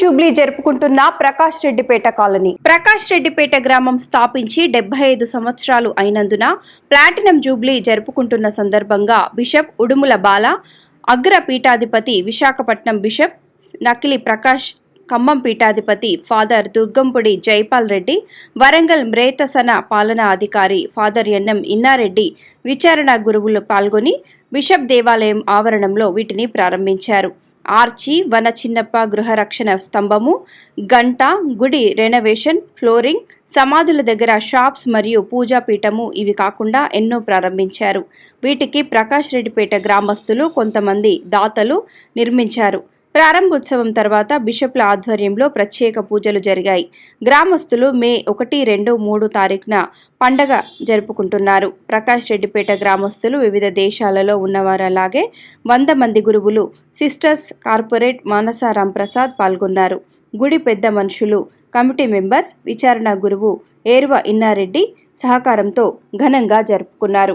Jubilee జరుపుకుంటున్న Prakash Reddipeta colony. Prakash Reddipeta గ్రామం స్థాపించి డెబ్బై ఐదు సంవత్సరాలు అయినందున ప్లాటినం జూబ్లీ జరుపుకుంటున్న సందర్భంగా బిషప్ ఉడుముల బాల అగ్ర పీఠాధిపతి విశాఖపట్నం బిషప్ నకిలి ప్రకాష్ ఖమ్మం పీఠాధిపతి ఫాదర్ దుర్గంపుడి జైపాల్ రెడ్డి వరంగల్ మ్రేతసన పాలనా అధికారి ఫాదర్ ఎన్ఎం ఇన్నారెడ్డి విచారణ గురువులు పాల్గొని బిషప్ దేవాలయం ఆవరణంలో వీటిని ప్రారంభించారు. ఆర్చి వన చిన్నప్ప గృహ రక్షణ స్తంభము గంట గుడి రెనోవేషన్ ఫ్లోరింగ్ సమాధుల దగ్గర షాప్స్ మరియు పూజా పీఠము ఇవి కాకుండా ఎన్నో ప్రారంభించారు. వీటికి ప్రకాష్ రెడ్డిపేట గ్రామస్తులు కొంతమంది దాతలు నిర్మించారు. ప్రారంభోత్సవం తర్వాత బిషప్ల ఆధ్వర్యంలో ప్రత్యేక పూజలు జరిగాయి. గ్రామస్తులు మే ఒకటి రెండు మూడు తారీఖున పండగ జరుపుకుంటున్నారు. ప్రకాష్ రెడ్డిపేట గ్రామస్తులు వివిధ దేశాలలో ఉన్నవారు అలాగే వంద మంది గురువులు సిస్టర్స్ కార్పొరేట్ మానసారాం ప్రసాద్ పాల్గొన్నారు. గుడి పెద్ద మనుషులు కమిటీ మెంబర్స్ విచారణ గురువు ఏరువ ఇన్నారెడ్డి సహకారంతో ఘనంగా జరుపుకున్నారు.